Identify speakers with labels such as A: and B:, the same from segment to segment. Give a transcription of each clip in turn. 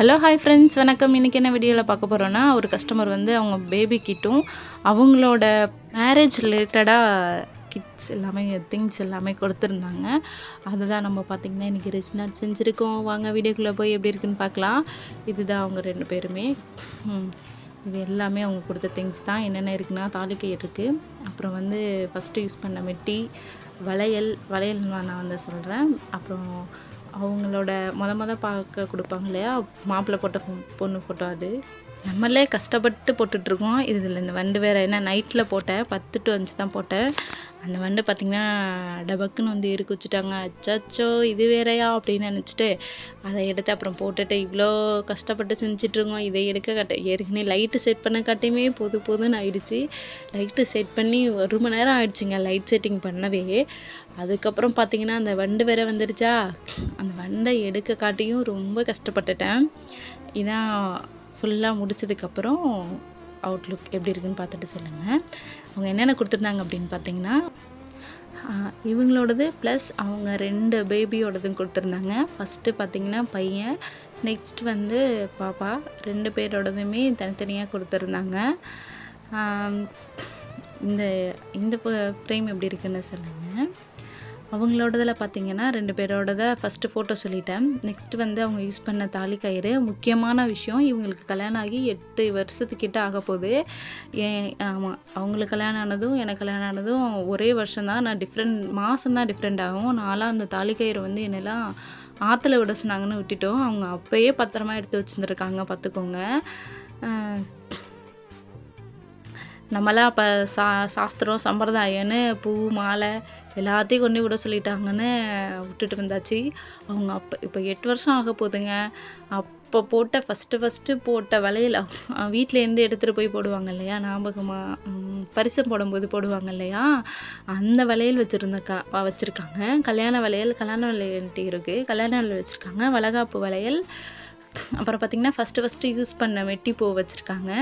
A: Hello hi friends வணக்கம். இன்றைக்கி என்ன வீடியோவில் பார்க்க போகிறோன்னா ஒரு கஸ்டமர் வந்து அவங்க பேபி கிட்டும் அவங்களோட மேரேஜ் ரிலேட்டடாக கிட்ஸ் எல்லாமே திங்ஸ் எல்லாமே கொடுத்துருந்தாங்க. அதுதான் நம்ம பார்த்திங்கன்னா இன்றைக்கி ரிஸ்னாட் செஞ்சுருக்கோம். வாங்க வீடியோக்குள்ளே போய் எப்படி இருக்குன்னு பார்க்கலாம். இதுதான் அவங்க ரெண்டு பேருமே. இது எல்லாமே அவங்க கொடுத்த திங்ஸ் தான். என்னென்ன இருக்குன்னா தாலிக்கை இருக்குது அப்புறம் வந்து ஃபஸ்ட்டு யூஸ் பண்ண மெட்டி வளையல் வளையல் நான் வந்து சொல்கிறேன் அப்புறம் அவங்களோட மொத மொதல் பார்க்க கொடுப்பாங்க இல்லையா? மாப்பிள்ளை போட்ட பொண்ணு ஃபோட்டோ அது. நம்மளே கஷ்டப்பட்டு போட்டுட்ருக்கோம். இதில் இந்த வண்டு வேறு என்ன நைட்டில் போட்டேன். பத்து டு அஞ்சு தான் போட்டேன். அந்த வண்டு பார்த்திங்கன்னா டபக்குன்னு வந்து இருக்கு வச்சுட்டாங்க. அச்சோ இது வேறையா அப்படின்னு நினச்சிட்டு அதை எடுத்து அப்புறம் போட்டுட்டு இவ்வளோ கஷ்டப்பட்டு செஞ்சிட்ருக்கோம். இதை எடுக்க கட்ட ஏற்கனவே லைட்டு செட் பண்ண காட்டியுமே புது புதுன்னு ஆயிடுச்சு. லைட்டு செட் பண்ணி ஒரு மணி நேரம் ஆயிடுச்சுங்க லைட் செட்டிங் பண்ணவே. அதுக்கப்புறம் பார்த்தீங்கன்னா அந்த வண்டு வேற வந்துடுச்சா அந்த வண்டை எடுக்க காட்டியும் ரொம்ப கஷ்டப்பட்டுட்டேன். இதான் ஃபுல்லாக முடிச்சதுக்கப்புறம் அவுட்லுக் எப்படி இருக்குன்னு பார்த்துட்டு சொல்லுங்கள் அவங்க என்னென்ன கொடுத்துருந்தாங்க அப்படின்னு பார்த்தீங்கன்னா இவங்களோடது ப்ளஸ் அவங்க ரெண்டு பேபியோடதும் கொடுத்துருந்தாங்க. ஃபஸ்ட்டு பார்த்தீங்கன்னா பையன் நெக்ஸ்ட் வந்து பாப்பா ரெண்டு பேரோடதுமே தனித்தனியாக கொடுத்துருந்தாங்க. இந்த இந்த ஃப்ரேம் எப்படி இருக்குன்னு சொல்லுங்கள் அவங்களோடதில் பார்த்தீங்கன்னா ரெண்டு பேரோடத ஃபஸ்ட்டு ஃபோட்டோ சொல்லிட்டேன். நெக்ஸ்ட் வந்து அவங்க யூஸ் பண்ண தாலி கயிறு. முக்கியமான விஷயம் இவங்களுக்கு கல்யாணம் ஆகி எட்டு வருஷத்துக்கிட்ட ஆக போகுது. ஏன் ஆமாம் அவங்களுக்கு கல்யாணம் ஆனதும் எனக்கு கல்யாணம் ஆனதும் ஒரே வருஷம் தான். நான் டிஃப்ரெண்ட் மாதம் தான் டிஃப்ரெண்ட் ஆகும். நான்லாம் அந்த தாலி கயிறு வந்து என்னெல்லாம் ஆற்றுல விட சொன்னாங்கன்னு விட்டுட்டோம். அவங்க அப்போயே பத்திரமா எடுத்து வச்சுருந்துருக்காங்க பார்த்துக்கோங்க நம்மளாம் அப்போ சா சாஸ்திரம் சம்பிரதாயம்னு பூ மாலை எல்லாத்தையும் கொண்டு விட சொல்லிட்டாங்கன்னு விட்டுட்டு வந்தாச்சு. அவங்க அப்போ இப்போ எட்டு வருஷம் ஆக போகுதுங்க அப்போ போட்ட ஃபஸ்ட்டு ஃபஸ்ட்டு போட்ட வளையல் வீட்டிலேருந்து எடுத்துகிட்டு போய் போடுவாங்க இல்லையா ஞாபகமாக பரிசம் போடும்போது போடுவாங்க இல்லையா அந்த வளையல் வச்சுருந்தக்கா வச்சுருக்காங்க. கல்யாண வளையல் கல்யாண வளையல்ட்டு இருக்குது கல்யாண வளையல் வச்சுருக்காங்க. வளகாப்பு வளையல் அப்புறம் பார்த்திங்கன்னா ஃபஸ்ட்டு ஃபஸ்ட்டு யூஸ் பண்ண மெட்டி பூ வச்சுருக்காங்க.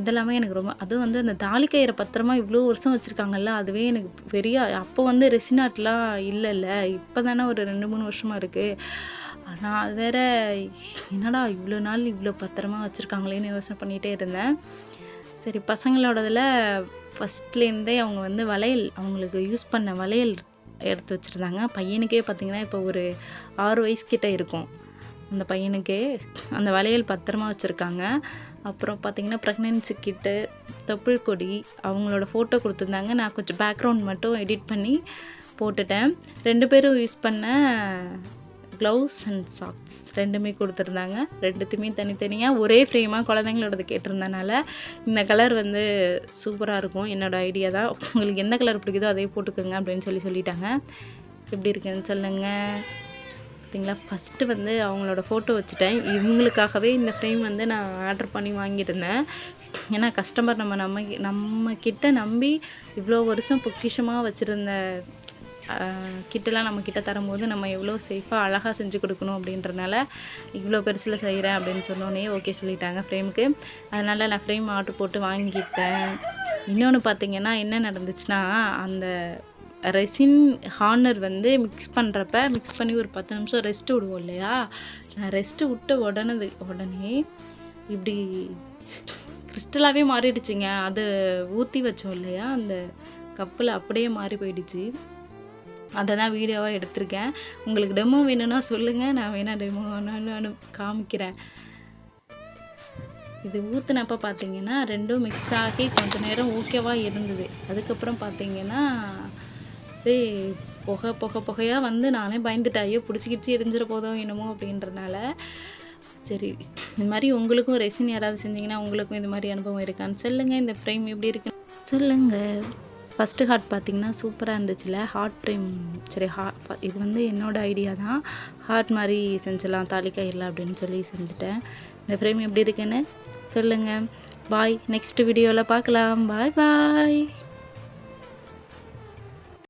A: இதெல்லாமே எனக்கு ரொம்ப அதுவும் வந்து அந்த தாலி பத்திரமா இவ்வளோ வருஷம் வச்சுருக்காங்கல்ல அதுவே எனக்கு பெரிய அப்போ வந்து ரெசினாட்லாம் இல்லைல்ல இப்போ தானே ஒரு ரெண்டு மூணு வருஷமாக இருக்குது ஆனால் அது வேற என்னடா இவ்வளோ நாள் இவ்வளோ பத்திரமா வச்சுருக்காங்களேன்னு யோசனை பண்ணிகிட்டே இருந்தேன். சரி பசங்களோடதில் ஃபஸ்ட்லேருந்தே அவங்க வந்து வளையல் அவங்களுக்கு யூஸ் பண்ண வளையல் எடுத்து வச்சுருந்தாங்க. பையனுக்கே பார்த்திங்கன்னா இப்போ ஒரு ஆறு வயசுக்கிட்ட இருக்கும். அந்த பையனுக்கே அந்த வளையல் பத்திரமா வச்சுருக்காங்க. அப்புறம் பார்த்திங்கன்னா ப்ரெக்னென்சி கிட்டு தொப்புள் கொடி அவங்களோட ஃபோட்டோ கொடுத்துருந்தாங்க. நான் கொஞ்சம் பேக்ரவுண்ட் மட்டும் எடிட் பண்ணி போட்டுட்டேன். ரெண்டு பேரும் யூஸ் பண்ண க்ளவுஸ் அண்ட் சாக்ஸ் ரெண்டுமே கொடுத்துருந்தாங்க. ரெண்டுத்தையுமே தனித்தனியாக ஒரே ஃப்ரேமாக குழந்தைங்களோடது கேட்டிருந்தனால இந்த கலர் வந்து சூப்பராக இருக்கும். என்னோடய ஐடியா தான். உங்களுக்கு எந்த கலர் பிடிக்குதோ அதே போட்டுக்கோங்க அப்படின்னு சொல்லி சொல்லிட்டாங்க. எப்படி இருக்குன்னு சொல்லுங்கள் பார்த்தீங்களா? ஃபஸ்ட்டு வந்து அவங்களோட ஃபோட்டோ வச்சுட்டேன். இவங்களுக்காகவே இந்த ஃப்ரேம் வந்து நான் ஆர்டர் பண்ணி வாங்கியிருந்தேன். ஏன்னா கஸ்டமர் நம்ம நம்ம நம்ம கிட்ட நம்பி இவ்வளோ வருஷம் பொக்கிஷமாக வச்சுருந்த கிட்டலாம் நம்ம கிட்ட தரும்போது நம்ம எவ்வளோ சேஃபாக அழகாக செஞ்சு கொடுக்கணும் அப்படின்றனால இவ்வளோ பெருசில் செய்கிறேன் அப்படின்னு சொன்னோன்னே ஓகே சொல்லிட்டாங்க ஃப்ரேமுக்கு அதனால் நான் ஃப்ரேம் ஆர்டர் போட்டு வாங்கிட்டேன். இன்னொன்று பார்த்தீங்கன்னா என்ன நடந்துச்சுன்னா அந்த ரெசின் ஹார்னர் வந்து மிக்ஸ் பண்ணுறப்ப மிக்ஸ் பண்ணி ஒரு பத்து நிமிஷம் ரெஸ்ட் விடுவோம் இல்லையா? நான் ரெஸ்ட்டு விட்ட உடனே உடனே இப்படி கிறிஸ்டலாகவே மாறிடுச்சுங்க. அது ஊற்றி வச்சோம் இல்லையா? அந்த கப்பில் அப்படியே மாறி போயிடுச்சு. அதை தான் வீடியோவாக எடுத்திருக்கேன். உங்களுக்கு டெமோ வேணும்னா சொல்லுங்கள் நான் வேணால் டெமோ வேணாலும் காமிக்கிறேன். இது ஊற்றுனப்ப பார்த்தீங்கன்னா ரெண்டும் மிக்ஸ் ஆகி கொஞ்ச நேரம் ஓகேவாக இருந்தது. அதுக்கப்புறம் பார்த்தீங்கன்னா அப்படியே புகை புகை புகையாக வந்து நானே பயந்துட்டேன். ஐயோ பிடிச்சிக்கிச்சு எரிஞ்சிட போதும் என்னமோ அப்படின்றனால. சரி இந்த மாதிரி உங்களுக்கும் ரெசின் யாராவது செஞ்சீங்கன்னா உங்களுக்கும் இந்த மாதிரி அனுபவம் இருக்கான்னு சொல்லுங்கள் இந்த ஃப்ரேம் எப்படி இருக்கு? சொல்லுங்கள் ஃபஸ்ட்டு ஹார்ட் பார்த்தீங்கன்னா சூப்பராக இருந்துச்சுல. ஹார்ட் ஃப்ரேம் சரி ஹா இது வந்து என்னோடய ஐடியா தான். ஹார்ட் மாதிரி செஞ்சிடலாம் தாலி கயிறில் அப்படின்னு சொல்லி செஞ்சுட்டேன். இந்த ஃப்ரேம் எப்படி இருக்குன்னு சொல்லுங்கள் பாய் நெக்ஸ்ட் வீடியோவில் பார்க்கலாம். பாய் பாய்